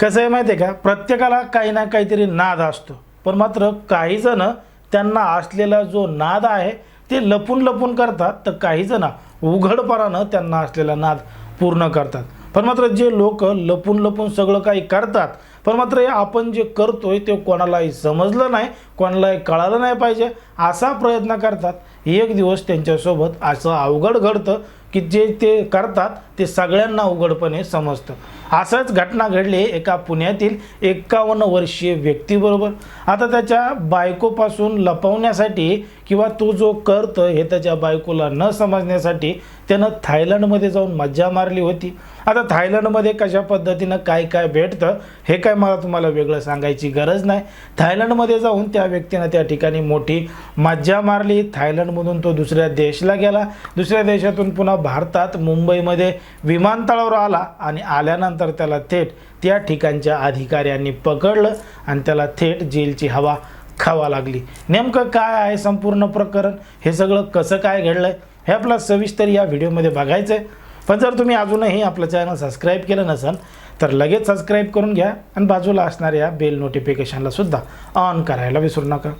कसं आहे माहिती आहे का? प्रत्येकाला काही ना काहीतरी नाद असतो. पण मात्र काही जण त्यांना असलेला जो नाद आहे ते लपून लपून करतात तर काही जण उघडपणानं त्यांना असलेला नाद पूर्ण करतात. पण मात्र जे लोक लपून लपून सगळं काही करतात पण मात्र हे आपण जे करतोय ते कोणालाही समजलं नाही कोणालाही कळालं नाही पाहिजे असा प्रयत्न करतात. एक दिवस त्यांच्यासोबत असं अवघड घडतं की जे ते करतात ते सगळ्यांना उघडपणे समजतं. असंच घटना घडली एका पुण्यातील एक्कावन्न वर्षीय व्यक्तीबरोबर. आता त्याच्या बायकोपासून लपवण्यासाठी किंवा तो जो करतं हे त्याच्या बायकोला न समजण्यासाठी त्यानं थायलंडमध्ये जाऊन मज्जा मारली होती. आता थायलंडमध्ये कशा पद्धतीनं काय काय भेटतं हे काय मला तुम्हाला वेगळं सांगायची गरज नाही. थायलंडमध्ये जाऊन त्या व्यक्तीनं त्या ठिकाणी मोठी मज्जा मारली. थायलंडमधून तो दुसऱ्या देशला गेला. दुसऱ्या देशातून पुन्हा भारतात मुंबईमध्ये विमानतळावर आला आणि आल्यानंतर त्याला थेट त्या ठिकाणच्या अधिकाऱ्यांनी पकडलं आणि त्याला थेट जेलची हवा खावा लागली. नेमकं काय आहे संपूर्ण प्रकरण? हे सगळं कसं काय घडलं हे आपला सविस्तर या व्हिडिओमध्ये बघायचं आहे पण जर तुम्ही अजूनही आपलं चॅनल सबस्क्राईब केलं नसेल तर लगेच सबस्क्राईब करून घ्या आणि बाजूला असणाऱ्या बेल नोटिफिकेशनला सुद्धा ऑन करायला विसरू नका.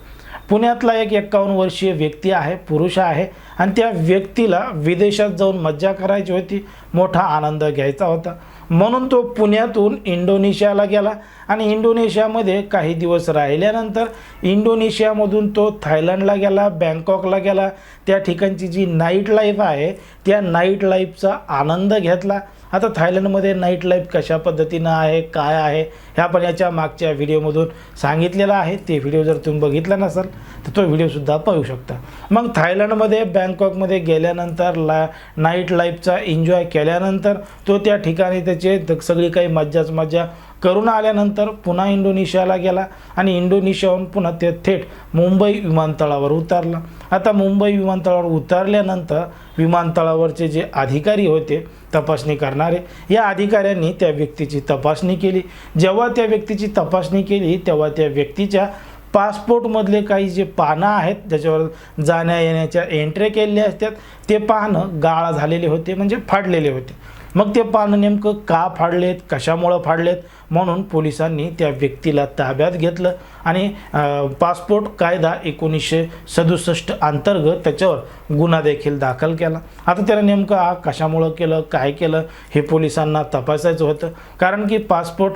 पुण्यातला एक एक्कावन्न वर्षीय व्यक्ती आहे पुरुष आहे आणि त्या व्यक्तीला विदेशात जाऊन मज्जा करायची होती मोठा आनंद घ्यायचा होता. म्हणून तो पुण्यातून इंडोनेशियाला गेला. आणि इंडोनेशियामध्ये काही दिवस राहिल्यानंतर इंडोनेशियामधून तो थायलंडला गेला बँकॉकला गेला. त्या ठिकाणची जी नाईट लाईफ आहे त्या नाईट लाईफचा आनंद घेतला. आता थायलंडमध्ये नाईट लाईफ कशा पद्धतीनं आहे काय आहे हे आपण याच्या मागच्या व्हिडिओमधून सांगितलेलं आहे. ते व्हिडिओ जर तुम्ही बघितला नसाल तर तो व्हिडिओसुद्धा पाहू शकता. मग थायलंडमध्ये बँकॉकमध्ये गेल्यानंतर ला नाईट लाईफचा एन्जॉय केल्यानंतर तो त्या ठिकाणी त्याचे सगळी काही मज्जाच मज्जा करून आल्यानंतर पुन्हा इंडोनेशियाला गेला आणि इंडोनेशियाहून पुन्हा ते थेट मुंबई विमानतळावर उतरला. आता मुंबई विमानतळावर उतरल्यानंतर विमानतळावरचे जे अधिकारी होते तपासणी करणारे या अधिकाऱ्यांनी त्या व्यक्तीची तपासणी केली. जेव्हा त्या व्यक्तीची तपासणी केली तेव्हा त्या व्यक्तीच्या पासपोर्टमधले काही जे पानं आहेत ज्याच्यावर जाण्या येण्याच्या एंट्री केलेल्या असतात ते पानं गाळ झालेले होते म्हणजे फाडलेले होते. मग ते पानं नेमकं का फाडलेत कशामुळं फाडलेत म्हणून पोलिसांनी त्या व्यक्तीला ताब्यात घेतलं आणि पासपोर्ट कायदा एकोणीसशे सदुसष्ट अंतर्गत त्याच्यावर गुन्हा देखील दाखल केला. आता त्यानं नेमकं हा कशामुळं केलं काय केलं हे पोलिसांना तपासायचं होतं. कारण की पासपोर्ट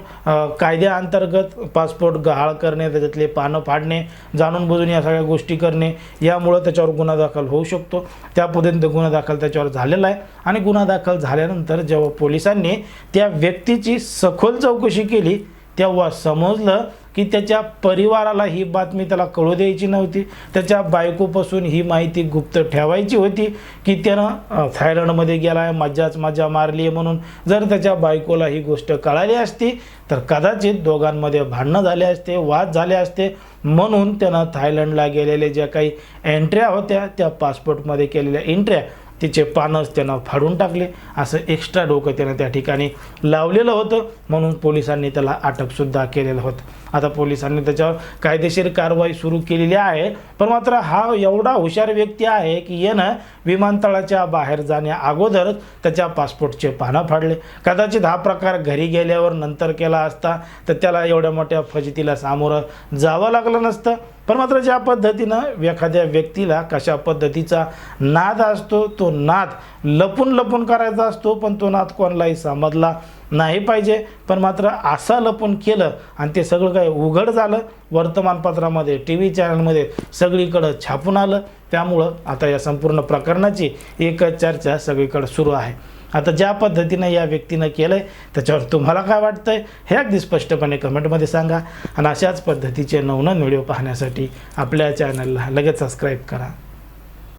कायद्याअंतर्गत पासपोर्ट गहाळ करणे त्याच्यातले पानं फाडणे जाणून बुजून या सगळ्या गोष्टी करणे यामुळं त्याच्यावर गुन्हा दाखल होऊ शकतो. त्या पद्धतीने गुन्हा दाखल त्याच्यावर झालेला आहे. आणि गुन्हा दाखल झाल्यानंतर जेव्हा पोलिसांनी त्या व्यक्तीची सखोल चौकशी केली तेव्हा समजलं की त्याच्या परिवाराला ही बातमी त्याला कळू द्यायची नव्हती. त्याच्या बायकोपासून ही माहिती गुप्त ठेवायची होती की त्यानं अ, थायलंडमध्ये गेला आहे मज्जाच मज्जा मारली आहे म्हणून. जर त्याच्या बायकोला ही गोष्ट कळाली असती तर कदाचित दोघांमध्ये भांडणं झाले असते वाद झाले असते. म्हणून त्यानं थायलंडला गेलेले ज्या काही एंट्र्या होत्या त्या पासपोर्टमध्ये केलेल्या एंट्र्या तिचे पानच त्यानं फाडून टाकले. असं एक्स्ट्रा डोकं त्यानं त्या ठिकाणी लावलेलं होतं. म्हणून पोलिसांनी त्याला अटकसुद्धा केलेलं होतं. आता पोलिसांनी त्याच्यावर कायदेशीर कारवाई सुरू केलेली आहे. पण मात्र हा एवढा हुशार व्यक्ती आहे की यानं विमानतळाच्या बाहेर जाण्या अगोदरच त्याच्या पासपोर्टचे पानं फाडले. कदाचित हा प्रकार घरी गेल्यावर नंतर केला असता तर त्याला एवढ्या मोठ्या फजितीला सामोरं जावं लागलं नसतं. पण मात्र ज्या पद्धतीनं एखाद्या व्यक्तीला कशा पद्धतीचा नाद असतो तो नाद लपून लपून करायचा असतो पण तो नाद कोणालाही समजला नाही पाहिजे. पण मात्र असं लपून केलं आणि ते सगळं काही उघड झालं वर्तमानपत्रामध्ये टी व्ही चॅनलमध्ये सगळीकडं छापून आलं. त्यामुळं आता या संपूर्ण प्रकरणाची एकच चर्चा सगळीकडं सुरू आहे. आता ज्या पद्धतीनं या व्यक्तीनं केलं आहे त्याच्यावर तुम्हाला काय वाटतंय हे अगदी स्पष्टपणे कमेंटमध्ये सांगा. आणि अशाच पद्धतीचे नवनवीन व्हिडिओ पाहण्यासाठी आपल्या चॅनलला लगेच सबस्क्राईब करा.